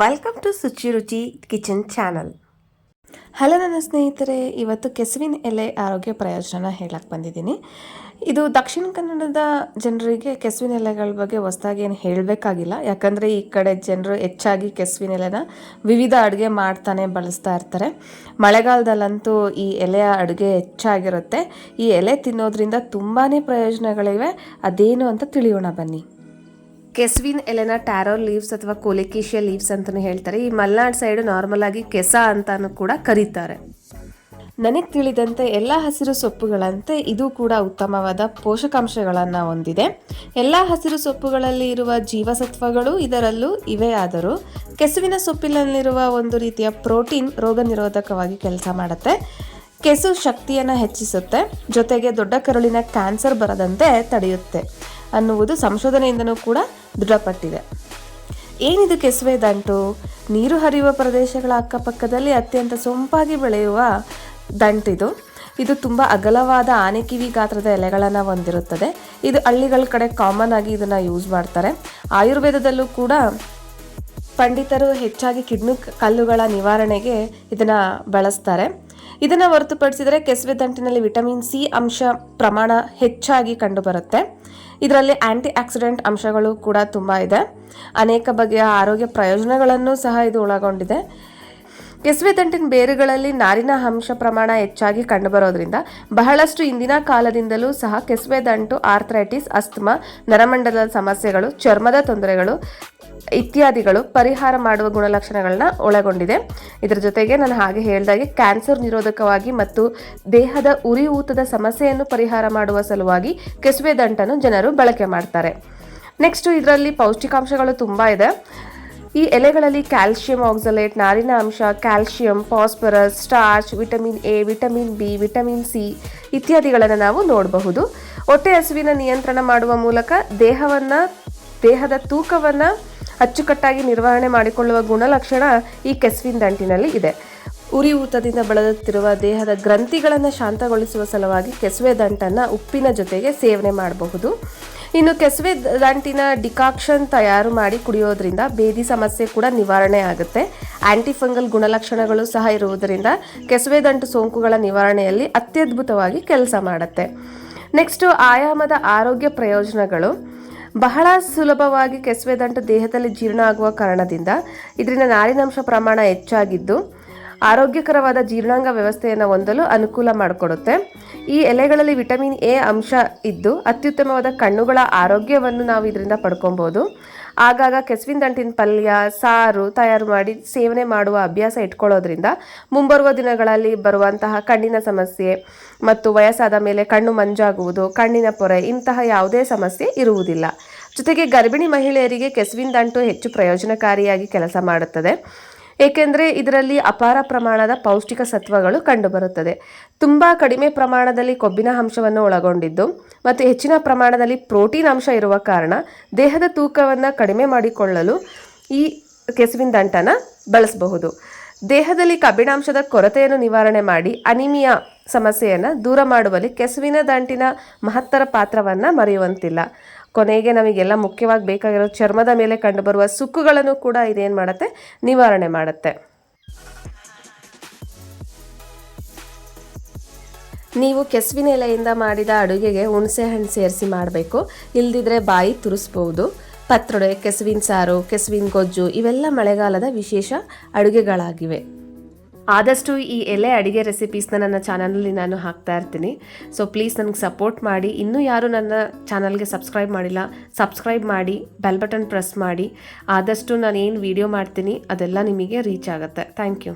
Welcome to Suchi ರುಚಿ kitchen channel hello ನನ್ನ ಸ್ನೇಹಿತರೆ. ಇವತ್ತು ಕೆಸುವಿನ ಎಲೆ ಆರೋಗ್ಯ ಪ್ರಯೋಜನ ಹೇಳಕ್ಕೆ ಬಂದಿದ್ದೀನಿ. ಇದು ದಕ್ಷಿಣ ಕನ್ನಡದ ಜನರಿಗೆ ಕೆಸುವಿನ ಎಲೆಗಳ ಬಗ್ಗೆ ಹೊಸದಾಗಿ ಏನು ಹೇಳಬೇಕಾಗಿಲ್ಲ. ಯಾಕಂದರೆ ಈ ಕಡೆ ಜನರು ಹೆಚ್ಚಾಗಿ ಕೆಸುವಿನ ಎಲೆನ ವಿವಿಧ ಅಡುಗೆ ಮಾಡ್ತಾನೆ ಬಳಸ್ತಾ ಇರ್ತಾರೆ. ಮಳೆಗಾಲದಲ್ಲಂತೂ ಈ ಎಲೆಯ ಅಡುಗೆ ಹೆಚ್ಚಾಗಿರುತ್ತೆ. ಈ ಎಲೆ ತಿನ್ನೋದ್ರಿಂದ ತುಂಬಾ ಪ್ರಯೋಜನಗಳಿವೆ. ಅದೇನು ಅಂತ ತಿಳಿಯೋಣ ಬನ್ನಿ. ಕೆಸ್ವಿನ್, ಎಲೆನ, ಟ್ಯಾರೋ ಲೀವ್ಸ್ ಅಥವಾ ಕೋಲಿಕೇಶಿಯ ಲೀವ್ಸ್ ಅಂತಲೂ ಹೇಳ್ತಾರೆ. ಈ ಮಲ್ನಾಡ್ ಸೈಡ್ ನಾರ್ಮಲ್ ಆಗಿ ಕೆಸ ಅಂತಾನು ಕೂಡ ಕರೀತಾರೆ. ನನಗೆ ತಿಳಿದಂತೆ ಎಲ್ಲ ಹಸಿರು ಸೊಪ್ಪುಗಳಂತೆ ಇದು ಕೂಡ ಉತ್ತಮವಾದ ಪೋಷಕಾಂಶಗಳನ್ನು ಹೊಂದಿದೆ. ಎಲ್ಲ ಹಸಿರು ಸೊಪ್ಪುಗಳಲ್ಲಿ ಇರುವ ಜೀವಸತ್ವಗಳು ಇದರಲ್ಲೂ ಇವೆ ಆದರೂ ಕೆಸುವಿನ ಸೊಪ್ಪಿನಲ್ಲಿರುವ ಒಂದು ರೀತಿಯ ಪ್ರೋಟೀನ್ ರೋಗ ನಿರೋಧಕವಾಗಿ ಕೆಲಸ ಮಾಡುತ್ತೆ. ಕೆಸು ಶಕ್ತಿಯನ್ನು ಹೆಚ್ಚಿಸುತ್ತೆ. ಜೊತೆಗೆ ದೊಡ್ಡ ಕರುಳಿನ ಕ್ಯಾನ್ಸರ್ ಬರದಂತೆ ತಡೆಯುತ್ತೆ. ಅನ್ನುವುದು ಸಂಶೋಧನೆಯಿಂದನೂ ಕೂಡ ದೃಢಪಟ್ಟಿದೆ. ಏನಿದು ಕೆಸುವೆ ದಂಟು? ನೀರು ಹರಿಯುವ ಪ್ರದೇಶಗಳ ಅಕ್ಕಪಕ್ಕದಲ್ಲಿ ಅತ್ಯಂತ ಸೊಂಪಾಗಿ ಬೆಳೆಯುವ ದಂಟಿದು. ಇದು ತುಂಬ ಅಗಲವಾದ ಆನೆಕಿವಿ ಗಾತ್ರದ ಎಲೆಗಳನ್ನು ಹೊಂದಿರುತ್ತದೆ. ಇದು ಹಳ್ಳಿಗಳ ಕಡೆ ಕಾಮನ್ ಆಗಿ ಇದನ್ನು ಯೂಸ್ ಮಾಡ್ತಾರೆ. ಆಯುರ್ವೇದದಲ್ಲೂ ಕೂಡ ಪಂಡಿತರು ಹೆಚ್ಚಾಗಿ ಕಿಡ್ನಿ ಕಲ್ಲುಗಳ ನಿವಾರಣೆಗೆ ಇದನ್ನು ಬಳಸ್ತಾರೆ. ಇದನ್ನು ಹೊರತುಪಡಿಸಿದರೆ ಕೆಸುವೆ ದಂಟಿನಲ್ಲಿ ವಿಟಮಿನ್ ಸಿ ಅಂಶ ಪ್ರಮಾಣ ಹೆಚ್ಚಾಗಿ ಕಂಡುಬರುತ್ತೆ. ಇದರಲ್ಲಿ ಆಂಟಿ ಆಕ್ಸಿಡೆಂಟ್ ಅಂಶಗಳು ಕೂಡ ತುಂಬ ಇದೆ. ಅನೇಕ ಬಗೆಯ ಆರೋಗ್ಯ ಪ್ರಯೋಜನಗಳನ್ನು ಸಹ ಇದು ಒಳಗೊಂಡಿದೆ. ಕೆಸುವೆ ದಂಟಿನ ಬೇರುಗಳಲ್ಲಿ ನಾರಿನ ಅಂಶ ಪ್ರಮಾಣ ಹೆಚ್ಚಾಗಿ ಕಂಡುಬರೋದ್ರಿಂದ ಬಹಳಷ್ಟು ಇಂದಿನ ಕಾಲದಿಂದಲೂ ಸಹ ಕೆಸುವೆ ದಂಟು, ಆರ್ಥ್ರೈಟಿಸ್, ಅಸ್ತಮಾ, ನರಮಂಡಲದ ಸಮಸ್ಯೆಗಳು, ಚರ್ಮದ ತೊಂದರೆಗಳು ಇತ್ಯಾದಿಗಳು ಪರಿಹಾರ ಮಾಡುವ ಗುಣಲಕ್ಷಣಗಳನ್ನ ಒಳಗೊಂಡಿದೆ. ಇದರ ಜೊತೆಗೆ ನಾನು ಹಾಗೆ ಹೇಳಿದಾಗೆ ಕ್ಯಾನ್ಸರ್ ನಿರೋಧಕವಾಗಿ ಮತ್ತು ದೇಹದ ಉರಿಯೂತದ ಸಮಸ್ಯೆಯನ್ನು ಪರಿಹಾರ ಮಾಡುವ ಸಲುವಾಗಿ ಕೆಸುವೆ ದಂಟನ್ನು ಜನರು ಬಳಕೆ ಮಾಡ್ತಾರೆ. ನೆಕ್ಸ್ಟ್ ಇದರಲ್ಲಿ ಪೌಷ್ಟಿಕಾಂಶಗಳು ತುಂಬ ಇದೆ. ಈ ಎಲೆಗಳಲ್ಲಿ ಕ್ಯಾಲ್ಶಿಯಂ ಆಕ್ಸಲೇಟ್, ನಾರಿನ ಅಂಶ, calcium, phosphorus, starch, vitamin A, vitamin B, vitamin C ಇತ್ಯಾದಿಗಳನ್ನು ನಾವು ನೋಡಬಹುದು. ಹೊಟ್ಟೆ ಹಸುವಿನ ನಿಯಂತ್ರಣ ಮಾಡುವ ಮೂಲಕ ದೇಹವನ್ನು, ದೇಹದ ತೂಕವನ್ನು ಅಚ್ಚುಕಟ್ಟಾಗಿ ನಿರ್ವಹಣೆ ಮಾಡಿಕೊಳ್ಳುವ ಗುಣಲಕ್ಷಣ ಈ ಕೆಸ್ವಿನ್ ದಂಟಿನಲ್ಲಿ ಇದೆ. ಉರಿ ಊತದಿಂದ ಬಳಲುತ್ತಿರುವ ದೇಹದ ಗ್ರಂಥಿಗಳನ್ನು ಶಾಂತಗೊಳಿಸುವ ಸಲುವಾಗಿ ಕೆಸುವೆ ದಂಟನ್ನು ಉಪ್ಪಿನ ಜೊತೆಗೆ ಸೇವನೆ ಮಾಡಬಹುದು. ಇನ್ನು ಕೆಸುವೆ ದಂಟಿನ ಡಿಕಾಕ್ಷನ್ ತಯಾರು ಮಾಡಿ ಕುಡಿಯೋದ್ರಿಂದ ಬೇದಿ ಸಮಸ್ಯೆ ಕೂಡ ನಿವಾರಣೆ ಆಗುತ್ತೆ. ಆ್ಯಂಟಿಫಂಗಲ್ ಗುಣಲಕ್ಷಣಗಳು ಸಹ ಇರುವುದರಿಂದ ಕೆಸುವೆ ದಂಟು ಸೋಂಕುಗಳ ನಿವಾರಣೆಯಲ್ಲಿ ಅತ್ಯದ್ಭುತವಾಗಿ ಕೆಲಸ ಮಾಡುತ್ತೆ. ನೆಕ್ಸ್ಟು ಆಯಾಮದ ಆರೋಗ್ಯ ಪ್ರಯೋಜನಗಳು. ಬಹಳ ಸುಲಭವಾಗಿ ಕೆಸುವೆ ದಂಟು ದೇಹದಲ್ಲಿ ಜೀರ್ಣ ಆಗುವ ಕಾರಣದಿಂದ ಇದರಿಂದ ನಾರಿನಂಶ ಪ್ರಮಾಣ ಹೆಚ್ಚಾಗಿದ್ದು ಆರೋಗ್ಯಕರವಾದ ಜೀರ್ಣಾಂಗ ವ್ಯವಸ್ಥೆಯನ್ನು ಹೊಂದಲು ಅನುಕೂಲ ಮಾಡಿಕೊಡುತ್ತೆ. ಈ ಎಲೆಗಳಲ್ಲಿ ವಿಟಮಿನ್ ಎ ಅಂಶ ಇದ್ದು ಅತ್ಯುತ್ತಮವಾದ ಕಣ್ಣುಗಳ ಆರೋಗ್ಯವನ್ನು ನಾವು ಇದರಿಂದ ಪಡ್ಕೊಬೋದು. ಆಗಾಗ ಕೆಸುವಿನ ದಂಟಿನ ಪಲ್ಯ, ಸಾರು ತಯಾರು ಮಾಡಿ ಸೇವನೆ ಮಾಡುವ ಅಭ್ಯಾಸ ಇಟ್ಕೊಳ್ಳೋದ್ರಿಂದ ಮುಂಬರುವ ದಿನಗಳಲ್ಲಿ ಬರುವಂತಹ ಕಣ್ಣಿನ ಸಮಸ್ಯೆ ಮತ್ತು ವಯಸ್ಸಾದ ಮೇಲೆ ಕಣ್ಣು ಮಂಜಾಗುವುದು, ಕಣ್ಣಿನ ಪೊರೆ ಇಂತಹ ಯಾವುದೇ ಸಮಸ್ಯೆ ಇರುವುದಿಲ್ಲ. ಜೊತೆಗೆ ಗರ್ಭಿಣಿ ಮಹಿಳೆಯರಿಗೆ ಕೆಸುವಿನ ದಂಟು ಹೆಚ್ಚು ಪ್ರಯೋಜನಕಾರಿಯಾಗಿ ಕೆಲಸ ಮಾಡುತ್ತದೆ. ಏಕೆಂದರೆ ಇದರಲ್ಲಿ ಅಪಾರ ಪ್ರಮಾಣದ ಪೌಷ್ಟಿಕ ಸತ್ವಗಳು ಕಂಡುಬರುತ್ತದೆ. ತುಂಬ ಕಡಿಮೆ ಪ್ರಮಾಣದಲ್ಲಿ ಕೊಬ್ಬಿನ ಅಂಶವನ್ನು ಒಳಗೊಂಡಿದ್ದು ಮತ್ತು ಹೆಚ್ಚಿನ ಪ್ರಮಾಣದಲ್ಲಿ ಪ್ರೋಟೀನ್ ಅಂಶ ಇರುವ ಕಾರಣ ದೇಹದ ತೂಕವನ್ನು ಕಡಿಮೆ ಮಾಡಿಕೊಳ್ಳಲು ಈ ಕೆಸುವಿನ ದಂಟನ್ನು ಬಳಸಬಹುದು. ದೇಹದಲ್ಲಿ ಕಬ್ಬಿಣಾಂಶದ ಕೊರತೆಯನ್ನು ನಿವಾರಣೆ ಮಾಡಿ ಅನಿಮಿಯಾ ಸಮಸ್ಯೆಯನ್ನು ದೂರ ಮಾಡುವಲ್ಲಿ ಕೆಸುವಿನ ದಂಟಿನ ಮಹತ್ತರ ಪಾತ್ರವನ್ನು ಮರೆಯುವಂತಿಲ್ಲ. ಕೊನೆಗೆ ನಮಗೆಲ್ಲ ಮುಖ್ಯವಾಗಿ ಬೇಕಾಗಿರೋ ಚರ್ಮದ ಮೇಲೆ ಕಂಡುಬರುವ ಸುಕ್ಕುಗಳನ್ನು ಕೂಡ ಇದೇನು ಮಾಡುತ್ತೆ? ನಿವಾರಣೆ ಮಾಡುತ್ತೆ. ನೀವು ಕೆಸುವಿನ ಎಲೆಯಿಂದ ಮಾಡಿದ ಅಡುಗೆಗೆ ಹುಣಸೆ ಹಣ್ಣು ಸೇರಿಸಿ ಮಾಡಬೇಕು. ಇಲ್ದಿದ್ರೆ ಬಾಯಿ ತುರಿಸ್ಬೋದು. ಪತ್ರೊಡೆ, ಕೆಸುವಿನ ಸಾರು, ಕೆಸುವಿನ ಗೊಜ್ಜು ಇವೆಲ್ಲ ಮಳೆಗಾಲದ ವಿಶೇಷ ಅಡುಗೆಗಳಾಗಿವೆ. ಆದಷ್ಟು ಈ ಎಲೆ ಅಡುಗೆ ರೆಸಿಪೀಸ್ನ ನನ್ನ ಚಾನಲಲ್ಲಿ ನಾನು ಹಾಕ್ತಾ ಇರ್ತೀನಿ. ಸೊ ಪ್ಲೀಸ್ ನನಗೆ ಸಪೋರ್ಟ್ ಮಾಡಿ. ಇನ್ನೂ ಯಾರು ನನ್ನ ಚಾನಲ್ಗೆ ಸಬ್ಸ್ಕ್ರೈಬ್ ಮಾಡಿಲ್ಲ ಸಬ್ಸ್ಕ್ರೈಬ್ ಮಾಡಿ ಬೆಲ್ ಬಟನ್ ಪ್ರೆಸ್ ಮಾಡಿ. ಆದಷ್ಟು ನಾನು ಏನು ವೀಡಿಯೋ ಮಾಡ್ತೀನಿ ಅದೆಲ್ಲ ನಿಮಗೆ ರೀಚ್ ಆಗುತ್ತೆ. Thank you